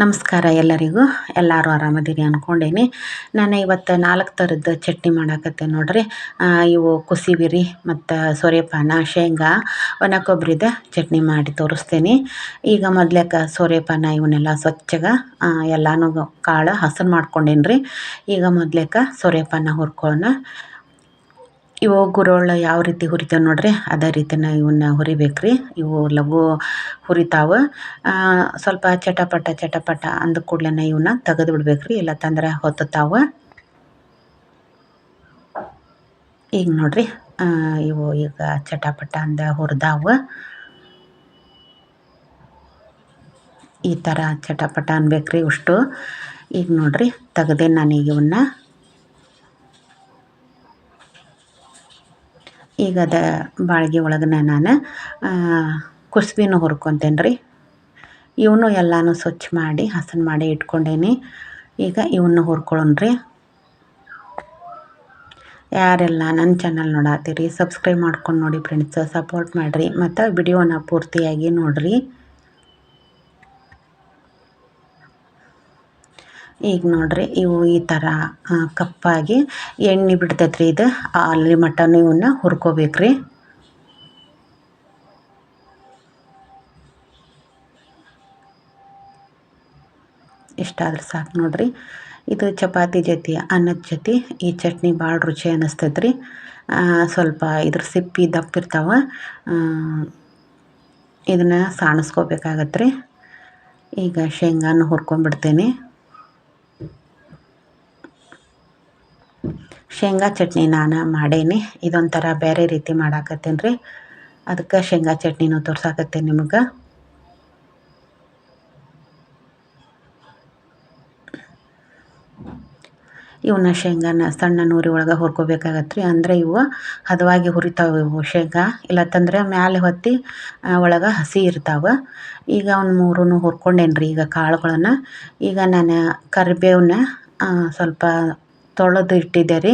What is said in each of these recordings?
ನಮಸ್ಕಾರ ಎಲ್ಲರಿಗೂ. ಎಲ್ಲರೂ ಆರಾಮದಿರಿ ಅಂದ್ಕೊಂಡೇನಿ ನಾನು ಇವತ್ತು ನಾಲ್ಕು ಥರದ್ದು ಚಟ್ನಿ ಮಾಡಾಕತ್ತೆ ನೋಡ್ರಿ. ಇವು ಕುಸಿಬಿರಿ ಮತ್ತು ಸೋರೆಪಾನ, ಶೇಂಗಾ ಒಣ ಕೊಬ್ಬರಿದ ಚಟ್ನಿ ಮಾಡಿ ತೋರಿಸ್ತೀನಿ. ಈಗ ಮೊದ್ಲೇಕ ಸೋರೆಪಾನ ಇವನ್ನೆಲ್ಲ ಸ್ವಚ್ಛಗೆ ಎಲ್ಲನೂ ಕಾಳು ಹಸನು ಮಾಡ್ಕೊಂಡೇನಿ ರೀ ಈಗ ಮೊದ್ಲೇಕ ಸೋರೆಪಾನ ಹುರ್ಕೊಳ್ಳೋಣ ಇವು ಗುರೋಳ್ಳು ಯಾವ ರೀತಿ ಹುರಿತೇವೆ ನೋಡ್ರಿ? ಅದೇ ರೀತಿನ ಇವನ್ನ ಹುರಿಬೇಕು ರೀ ಇವು ಲಘು ಹುರಿತಾವೆ. ಸ್ವಲ್ಪ ಚಟಪಟ ಚಟಪಟ ಅಂದ ಕೂಡ್ಲೇನ ಇವನ್ನ ತೆಗೆದು ಬಿಡ್ಬೇಕು ರೀ ಇಲ್ಲ ತಂದ್ರೆ ಹೊತ್ತಾವೆ ಈಗ ನೋಡ್ರಿ. ಇವು ಈಗ ಚಟಪಟ ಅಂದ ಹುರಿದಾವೆ. ಈ ಥರ ಚಟಪಟ ಅನ್ಬೇಕ್ರಿ ಅಷ್ಟು ಈಗ ನೋಡ್ರಿ ನಾನು ನಾನೀಗ ಇವನ್ನ ಈಗ ಅದ ಬಾಳ್ಗೆ ಒಳಗನ ನಾನು ಕುಸ್ಬಿನೂ ಹುರ್ಕೊತೇನೆ ರೀ ಇವನು ಎಲ್ಲನೂ ಸ್ವಚ್ಛ ಮಾಡಿ, ಹಸನ್ ಮಾಡಿ ಇಟ್ಕೊಂಡೇನಿ. ಈಗ ಇವನ್ನ ಹುರ್ಕೊಳ್ಳೋಣ್ರಿ. ಯಾರೆಲ್ಲ ನನ್ನ ಚಾನಲ್ ನೋಡತ್ತೀರಿ ಸಬ್ಸ್ಕ್ರೈಬ್ ಮಾಡ್ಕೊಂಡು ನೋಡಿ ಫ್ರೆಂಡ್ಸ್ ಸಪೋರ್ಟ್ ಮಾಡಿರಿ. ಮತ್ತು ವಿಡಿಯೋನ ಪೂರ್ತಿಯಾಗಿ ನೋಡಿರಿ. ಈಗ ನೋಡ್ರಿ ಇವು ಈ ಥರ ಕಪ್ಪಾಗಿ ಎಣ್ಣೆ ಬಿಡ್ತೈತ್ರಿ ಇದು. ಅಲ್ಲಿ ಮಟನ್ ಇವನ್ನ ಹುರ್ಕೋಬೇಕ್ರಿ. ಇಷ್ಟಾದ್ರೆ ಸಾಕು ನೋಡ್ರಿ. ಇದು ಚಪಾತಿ ಜೊತೆ, ಅನ್ನದ ಜೊತೆ, ಈ ಚಟ್ನಿ ಭಾಳ ರುಚಿ ಅನ್ನಿಸ್ತೈತೆ ರೀ ಸ್ವಲ್ಪ ಇದ್ರ ಸಿಪ್ಪಿ ದಪ್ಪ ಇರ್ತಾವೆ ಇದನ್ನು ಸಾಣಿಸ್ಕೋಬೇಕಾಗತ್ತೆ ರೀ ಈಗ ಶೇಂಗಾನ ಹುರ್ಕೊಂಡ್ಬಿಡ್ತೇನೆ ಶೇಂಗಾ ಚಟ್ನಿ ನಾನು ಮಾಡೇನಿ. ಇದೊಂಥರ ಬೇರೆ ರೀತಿ ಮಾಡಾಕತ್ತೇನೆ ರೀ ಅದಕ್ಕೆ ಶೇಂಗಾ ಚಟ್ನಿನೂ ತೋರ್ಸಾಕತ್ತೇನೆ ನಿಮಗೆ. ಇವನ್ನ ಶೇಂಗಾನ ಸಣ್ಣ ನೂರಿ ಒಳಗೆ ಹುರ್ಕೋಬೇಕಾಗತ್ತೆ ರೀ ಅಂದರೆ ಇವು ಹದವಾಗಿ ಹುರಿತಾವೆ ಇವು ಶೇಂಗಾ. ಇಲ್ಲತ್ತಂದ್ರೆ ಮ್ಯಾಲೆ ಹೊತ್ತಿ ಒಳಗೆ ಹಸಿ ಇರ್ತಾವೆ. ಈಗ ಅವ್ನ ಮೂರೂ ಹುರ್ಕೊಂಡೇನ್ರಿ ಈಗ ಕಾಳುಗಳನ್ನು. ಈಗ ನಾನು ಕರಿಬೇವನ್ನ ಸ್ವಲ್ಪ ತೊಳೆದು ಇಟ್ಟಿದ್ದೆ ರೀ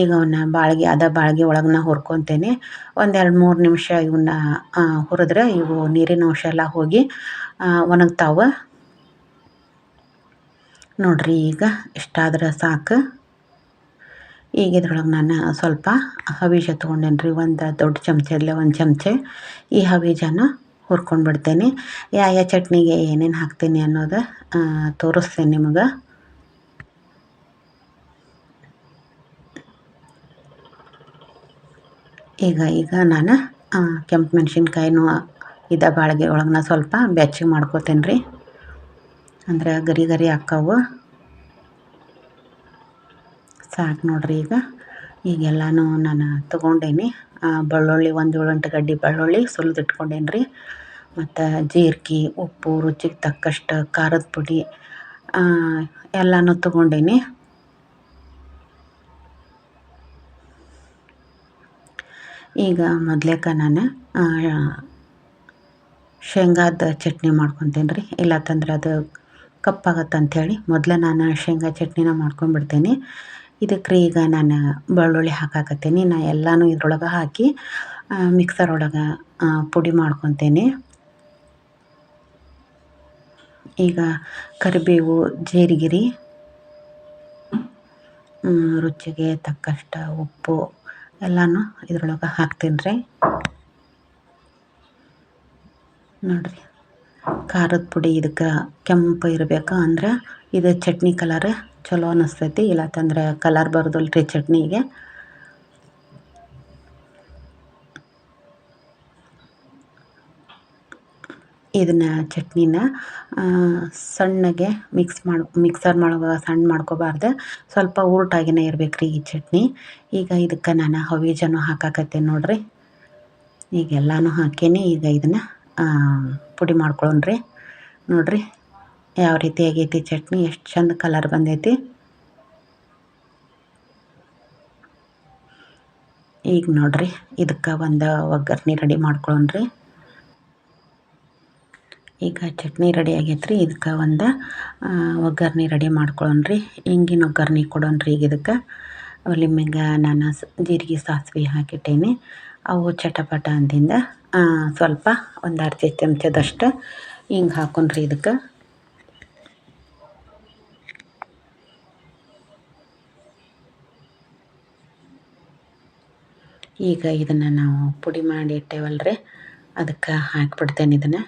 ಈಗ ಅವನ್ನ ಬಾಳ್ಗೆ, ಅದ ಬಾಳ್ಗೆ ಒಳಗೆ ಹುರ್ಕೊತೇನೆ. ಒಂದೆರಡು ಮೂರು ನಿಮಿಷ ಇವನ್ನ ಹುರಿದ್ರೆ ಇವು ನೀರಿನ ಅಂಶ ಎಲ್ಲ ಹೋಗಿ ಒಣಗ್ತಾವೆ. ನೋಡ್ರಿ ಈಗ ಇಷ್ಟಾದ್ರೆ ಸಾಕು. ಈಗ ಇದ್ರೊಳಗೆ ನಾನು ಸ್ವಲ್ಪ ಹವೀಜ ತೊಗೊಂಡೇನಿ ರೀ ಒಂದು ದೊಡ್ಡ ಚಮಚಲ್ಲೇ ಒಂದು ಚಮಚೆ. ಈ ಹವೀಜನ ಹುರ್ಕೊಂಡು ಬಿಡ್ತೇನೆ. ಯಾವ ಯಾವ ಚಟ್ನಿಗೆ ಏನೇನು ಹಾಕ್ತೀನಿ ಅನ್ನೋದು ತೋರಿಸ್ತೇನೆ ನಿಮಗೆ. ಈಗ ಈಗ ನಾನು ಕೆಂಪು ಮೆಣಸಿನ್ಕಾಯಿನೂ ಇದ ಬಾಳ್ಗೆ ಒಳಗೆ ಸ್ವಲ್ಪ ಬೆಚ್ಚಗೆ ಮಾಡ್ಕೋತೇನೆ ರೀ ಅಂದರೆ ಗರಿ ಗರಿ ಹಾಕವು ಸಾಕು ನೋಡ್ರಿ ಈಗ. ಈಗೆಲ್ಲನೂ ನಾನು ತೊಗೊಂಡೇನಿ. ಬೆಳ್ಳುಳ್ಳಿ ಒಂದು ಏಳೆಂಟು ಗಡ್ಡಿ ಬೆಳ್ಳುಳ್ಳಿ ಸುಲಿದು ಇಟ್ಕೊಂಡೇನಿ ರೀ ಮತ್ತು ಜೀರಿಗೆ ಉಪ್ಪು, ರುಚಿಗೆ ತಕ್ಕಷ್ಟು ಖಾರದ ಪುಡಿ ಎಲ್ಲನೂ ತೊಗೊಂಡೇನಿ. ಈಗ ಮೊದ್ಲೇಕ ನಾನು ಶೇಂಗಾದ ಚಟ್ನಿ ಮಾಡ್ಕೊತೀನಿ ರೀ ಇಲ್ಲತ್ತಂದ್ರೆ ಅದು ಕಪ್ಪಾಗತ್ತೆ ಅಂಥೇಳಿ ಮೊದಲೇ ನಾನು ಶೇಂಗಾ ಚಟ್ನಿನ ಮಾಡ್ಕೊಂಡ್ಬಿಡ್ತೀನಿ ಇದಕ್ಕೆ ರೀ ಈಗ ನಾನು ಬೆಳ್ಳುಳ್ಳಿ ಹಾಕಾಕತ್ತೀನಿ. ನಾ ಎಲ್ಲನೂ ಇದ್ರೊಳಗೆ ಹಾಕಿ ಮಿಕ್ಸರ್ ಒಳಗೆ ಪುಡಿ ಮಾಡ್ಕೊತೀನಿ. ಈಗ ಕರಿಬೇವು, ಜೀರಿಗಿರಿ ರುಚಿಗೆ ತಕ್ಕಷ್ಟು ಉಪ್ಪು ಎಲ್ಲನೂ ಇದ್ರೊಳಗೆ ಹಾಕ್ತೀನಿ ರೀ ನೋಡಿರಿ, ಖಾರದ ಪುಡಿ ಇದಕ್ಕೆ ಕೆಂಪು ಇರಬೇಕು ಅಂದ್ರೆ ಇದು ಚಟ್ನಿ ಕಲರ್ ಚಲೋ ಅನ್ನಿಸ್ತೈತಿ ಇಲ್ಲತ್ತಂದ್ರೆ ಕಲರ್ ಬರೋದಿಲ್ಲ ಚಟ್ನಿಗೆ. ಇದನ್ನ ಚಟ್ನಿನ ಸಣ್ಣಗೆ ಮಿಕ್ಸ್ ಮಾಡಿ ಮಿಕ್ಸರ್ ಮಾಡುವಾಗ ಸಣ್ಣ ಮಾಡ್ಕೋಬಾರ್ದು. ಸ್ವಲ್ಪ ಊರ್ಟಾಗಿನೇ ಇರ್ಬೇಕು ರೀ ಈ ಚಟ್ನಿ. ಈಗ ಇದಕ್ಕೆ ನಾನು ಹವೀಜನ್ನು ಹಾಕಾಕತ್ತೇನೆ ನೋಡಿರಿ. ಈಗ ಎಲ್ಲನೂ ಹಾಕೇನಿ. ಈಗ ಇದನ್ನು ಪುಡಿ ಮಾಡ್ಕೊಳ್ಳೋಣ್ರಿ ನೋಡಿರಿ ಯಾವ ರೀತಿ ಆಗೈತಿ ಚಟ್ನಿ, ಎಷ್ಟು ಚಂದ ಕಲರ್ ಬಂದೈತಿ. ಈಗ ನೋಡಿರಿ ಇದಕ್ಕೆ ಒಂದು ಒಗ್ಗರ್ಣೆ ರೆಡಿ ಮಾಡ್ಕೊಳ್ಳೋಣ್ರಿ ಈಗ ಚಟ್ನಿ ರೆಡಿ ಆಗೈತೆ ರೀ ಇದಕ್ಕೆ ಒಂದು ಒಗ್ಗರಣೆ ರೆಡಿ ಮಾಡ್ಕೊಳ್ಳೋಣ ರೀ ಹಿಂಗಿನ ಒಗ್ಗರಣೆ ಕೊಡೋಣ ರೀ ಈಗ ಇದಕ್ಕೆ. ಒಲಿಮೆಗ ನಾನು ಜೀರಿಗೆ, ಸಾಸಿವೆ ಹಾಕಿಟ್ಟೇನೆ. ಅವು ಚಟಪಟ ಅಂದಿಂದ ಸ್ವಲ್ಪ ಒಂದು ಅರ್ಧ ಚಮಚದಷ್ಟು ಹಿಂಗೆ ಹಾಕೊಂಡ್ರಿ ಇದಕ್ಕೆ. ಈಗ ಇದನ್ನು ನಾವು ಪುಡಿ ಮಾಡಿ ಇಟ್ಟೇವಲ್ರಿ. ಅದಕ್ಕೆ ಹಾಕಿಬಿಡ್ತೇನೆ ಇದನ್ನು.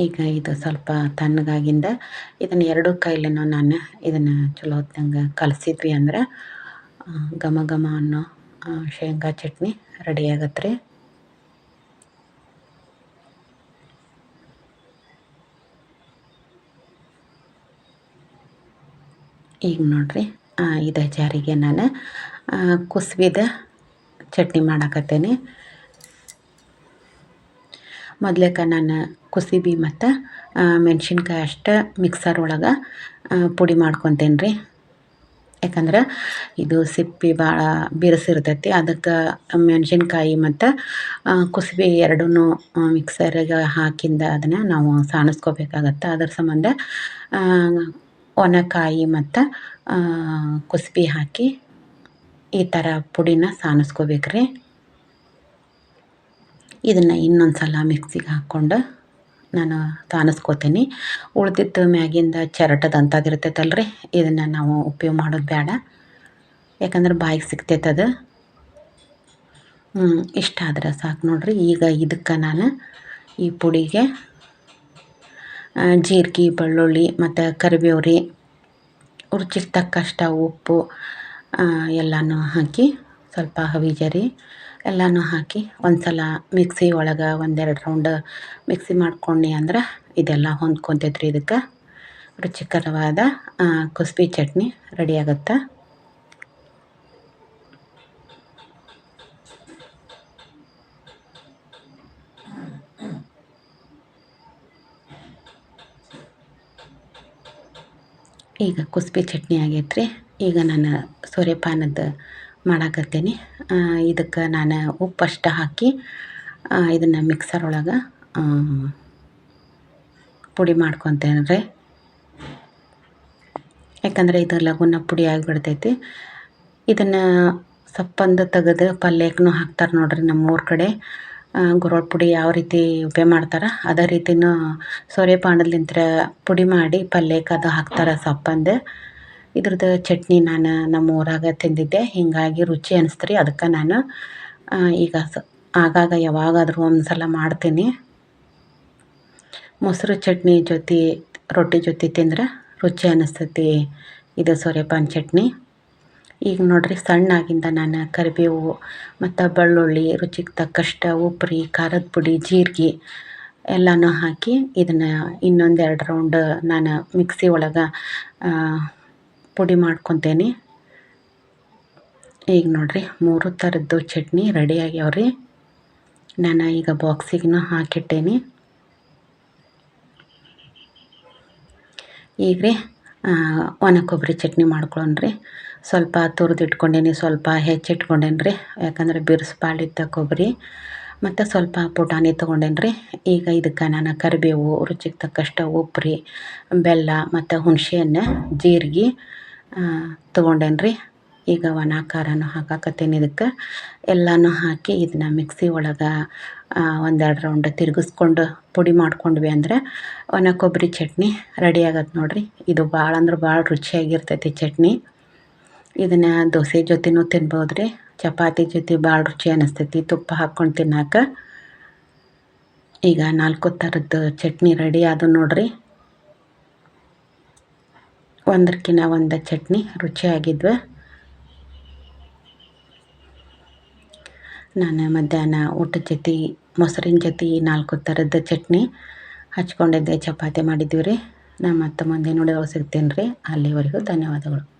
ಈಗ ಇದು ಸ್ವಲ್ಪ ತಣ್ಣಗಾಗಿಂದ ಇದನ್ನು ಎರಡು ಕೈಲೇನೂ ನಾನು ಇದನ್ನು ಚಲೋ ಹೊತ್ತಂಗೆ ಕಲಸಿದ್ವಿ ಅಂದ್ರೆ ಘಮ ಘಮ ಅನ್ನೋ ಶೇಂಗಾ ಚಟ್ನಿ ರೆಡಿ ಆಗತ್ತೆ ರೀ ಈಗ ನೋಡ್ರಿ ಇದ ಜಾರಿಗೆ ನಾನು ಕುಸ್ಬಿದ ಚಟ್ನಿ ಮಾಡಾಕತ್ತೇನೆ. ಮೊದ್ಲೇಕ ನಾನು ಕುಸಿಬಿ ಮತ್ತು ಮೆಣಸಿನ್ಕಾಯಿ ಅಷ್ಟೇ ಮಿಕ್ಸರ್ ಒಳಗೆ ಪುಡಿ ಮಾಡ್ಕೊತೇನೆ ರೀ ಯಾಕಂದ್ರೆ ಇದು ಸಿಪ್ಪೆ ಭಾಳ ಬಿರುಸಿರ್ತೈತಿ, ಅದಕ್ಕೆ ಮೆಣಸಿನ್ಕಾಯಿ ಮತ್ತು ಕುಸುಬೆ ಎರಡೂ ಮಿಕ್ಸರಿಗೆ ಹಾಕಿಂದ ಅದನ್ನು ನಾವು ಸಾಣಿಸ್ಕೋಬೇಕಾಗತ್ತೆ. ಅದ್ರ ಸಂಬಂಧ ಒಣಕಾಯಿ ಮತ್ತು ಕುಸುಬೆ ಹಾಕಿ ಈ ಥರ ಪುಡಿನ ಸಾಣಿಸ್ಕೋಬೇಕು ರೀ ಇದನ್ನು ಇನ್ನೊಂದು ಸಲ ಮಿಕ್ಸಿಗೆ ಹಾಕ್ಕೊಂಡು ನಾನು ತಾನಿಸ್ಕೋತೀನಿ. ಉಳ್ದಿದ್ದು ಮ್ಯಾಗಿಂದ ಚಿರಟದಂಥದ್ದು ಇರ್ತೈತಲ್ಲ ರೀ ಇದನ್ನು ನಾವು ಉಪಯೋಗ ಮಾಡೋದು ಬೇಡ. ಯಾಕಂದ್ರೆ ಬಾಯಿಗೆ ಸಿಗ್ತೈತೆ ಅದು ಇಷ್ಟ ಆದ್ರೆ ಸಾಕು ನೋಡ್ರಿ. ಈಗ ಇದಕ್ಕೆ ನಾನು ಈ ಪುಡಿಗೆ ಜೀರಿಗೆ, ಬೆಳ್ಳುಳ್ಳಿ ಮತ್ತು ಕರಿಬೇವು ರೀ ರುಚಿಗೆ ತಕ್ಕಷ್ಟ ಉಪ್ಪು ಎಲ್ಲನೂ ಹಾಕಿ ಸ್ವಲ್ಪ ಹವಿಜರಿ ಎಲ್ಲನೂ ಹಾಕಿ ಒಂದು ಸಲ ಮಿಕ್ಸಿ ಒಳಗೆ ಒಂದೆರಡು ರೌಂಡ್ ಮಿಕ್ಸಿ ಮಾಡ್ಕೊಂಡು ಅಂದ್ರೆ ಇದೆಲ್ಲ ಹೊಂದ್ಕೊತೈತ್ರಿ ಇದಕ್ಕೆ. ರುಚಿಕರವಾದ ಕುಸ್ಬಿ ಚಟ್ನಿ ರೆಡಿ ಈಗ ಕುಸ್ಬಿ ಚಟ್ನಿ ಆಗೈತ್ರಿ. ಈಗ ನಾನು ಸೂರ್ಯಪಾನದ ಮಾಡಾಕತ್ತೀನಿ. ಇದಕ್ಕೆ ನಾನು ಉಪ್ಪು ಅಷ್ಟು ಹಾಕಿ ಇದನ್ನು ಮಿಕ್ಸರ್ ಒಳಗೆ ಪುಡಿ ಮಾಡ್ಕೊತೇನೆ ರೀ. ಯಾಕಂದರೆ ಇದು ಲಘುನ ಪುಡಿ ಆಗಿಬಿಡ್ತೈತಿ ಇದನ್ನು ಸಪ್ಪಂದು ತೆಗೆದು ಪಲ್ಯಕ್ಕೂ ಹಾಕ್ತಾರೆ ನೋಡ್ರಿ ನಮ್ಮ ಊರ ಕಡೆ ಗುರೋಳ್ ಪುಡಿ ಯಾವ ರೀತಿ ಉಪಯೋಗ ಮಾಡ್ತಾರೆ, ಅದೇ ರೀತಿಯೂ ಸೋರೆಪಾನಲ್ಲಿಂತ್ರ ಪುಡಿ ಮಾಡಿ ಪಲ್ಯಕ್ಕೆ ಅದು ಹಾಕ್ತಾರೆ ಸಪ್ಪಂದು. ಇದ್ರದ್ದು ಚಟ್ನಿ ನಾನು ನಮ್ಮ ಊರಾಗ ತಿಂದಿದ್ದೆ. ಹೀಗಾಗಿ ರುಚಿ ಅನಿಸ್ತು ರೀ ಅದಕ್ಕೆ ನಾನು ಈಗ ಸ, ಆಗಾಗ ಯಾವಾಗಾದರೂ ಒಂದು ಸಲ ಮಾಡ್ತೀನಿ. ಮೊಸರು ಚಟ್ನಿ ಜೊತೆ, ರೊಟ್ಟಿ ಜೊತೆ ತಿಂದ್ರೆ ರುಚಿ ಅನಿಸ್ತೈತಿ. ಇದು ಸೂರ್ಯಪಾನ ಚಟ್ನಿ. ಈಗ ನೋಡಿರಿ ಸಣ್ಣಾಗಿಂದ ನಾನು ಕರಿಬೇವು ಮತ್ತು ಬೆಳ್ಳುಳ್ಳಿ, ರುಚಿಗೆ ತಕ್ಕಷ್ಟು ಉಪ್ರಿ, ಖಾರದ ಪುಡಿ, ಜೀರಿಗೆ ಎಲ್ಲನೂ ಹಾಕಿ ಇದನ್ನು ಇನ್ನೊಂದು ಎರಡು ರೌಂಡ್ ನಾನು ಮಿಕ್ಸಿ ಒಳಗೆ ಪುಡಿ ಮಾಡ್ಕೊತೇನೆ. ಈಗ ನೋಡಿರಿ, ಮೂರು ಥರದ್ದು ಚಟ್ನಿ ರೆಡಿ ಆಗ್ಯಾವ್ರಿ. ನಾನು ಈಗ ಬಾಕ್ಸಿಗೂ ಹಾಕಿಟ್ಟೇನಿ. ಈಗ ರೀ ಒಣ ಕೊಬ್ಬರಿ ಚಟ್ನಿ ಮಾಡ್ಕೊಳ್ಳೋಣ್ರಿ ಸ್ವಲ್ಪ ತುರಿದಿಟ್ಕೊಂಡೇನಿ, ಸ್ವಲ್ಪ ಹೆಚ್ಚಿಟ್ಕೊಂಡೇನಿ ರೀ ಯಾಕಂದ್ರೆ ಬಿರುಸ್ಪಾಳಿದ್ದ ಕೊಬ್ಬರಿ. ಮತ್ತು ಸ್ವಲ್ಪ ಪುಟಾಣಿ ತೊಗೊಂಡೇನಿ ರೀ ಈಗ ಇದಕ್ಕೆ ನಾನು ಕರಿಬೇವು, ರುಚಿಗೆ ತಕ್ಕಷ್ಟು ಉಪ್ಪು ರೀ ಬೆಲ್ಲ, ಮತ್ತು ಹುಣಸೆ ಜೀರಿಗೆ ತೊಗೊಂಡೇನಿ ರೀ ಈಗ ಒಣ ಖಾರನೂ ಹಾಕಾಕತ್ತೀನಿ ಇದಕ್ಕೆ. ಎಲ್ಲನೂ ಹಾಕಿ ಇದನ್ನ ಮಿಕ್ಸಿ ಒಳಗೆ ಒಂದೆರಡು ರೌಂಡ್ ತಿರುಗಿಸ್ಕೊಂಡು ಪುಡಿ ಮಾಡ್ಕೊಂಡ್ವಿ ಅಂದರೆ ಒಣ ಕೊಬ್ಬರಿ ಚಟ್ನಿ ರೆಡಿ ಆಗತ್ತೆ ನೋಡಿರಿ. ಇದು ಭಾಳ ಅಂದ್ರೆ ಭಾಳ ರುಚಿಯಾಗಿರ್ತೈತಿ ಚಟ್ನಿ. ಇದನ್ನು ದೋಸೆ ಜೊತೆನೂ ತಿನ್ಬೋದು ರೀ ಚಪಾತಿ ಜೊತೆ ಭಾಳ ರುಚಿ ಅನ್ನಿಸ್ತೈತಿ ತುಪ್ಪ ಹಾಕ್ಕೊಂಡು ತಿನ್ನಕ್ಕೆ ಈಗ ನಾಲ್ಕು ಥರದ್ದು ಚಟ್ನಿ ರೆಡಿ ಅದು ನೋಡಿರಿ. ಒಂದಕ್ಕಿಂತ ಒಂದು ಚಟ್ನಿ ರುಚಿಯಾಗಿದ್ವ. ನಾನು ಮಧ್ಯಾಹ್ನ ಊಟದ ಜೊತೆ, ಮೊಸರಿನ ಜೊತೆ ನಾಲ್ಕು ಥರದ ಚಟ್ನಿ ಹಚ್ಕೊಂಡಿದ್ದೆ, ಚಪಾತಿ ಮಾಡಿದ್ದೀವಿ ರೀ. ನಾನು ಮತ್ತೆ ಮುಂದೆ ನೋಡಿದಾಗ ಸಿಗ್ತೀನಿ ರೀ ಅಲ್ಲಿವರೆಗೂ ಧನ್ಯವಾದಗಳು.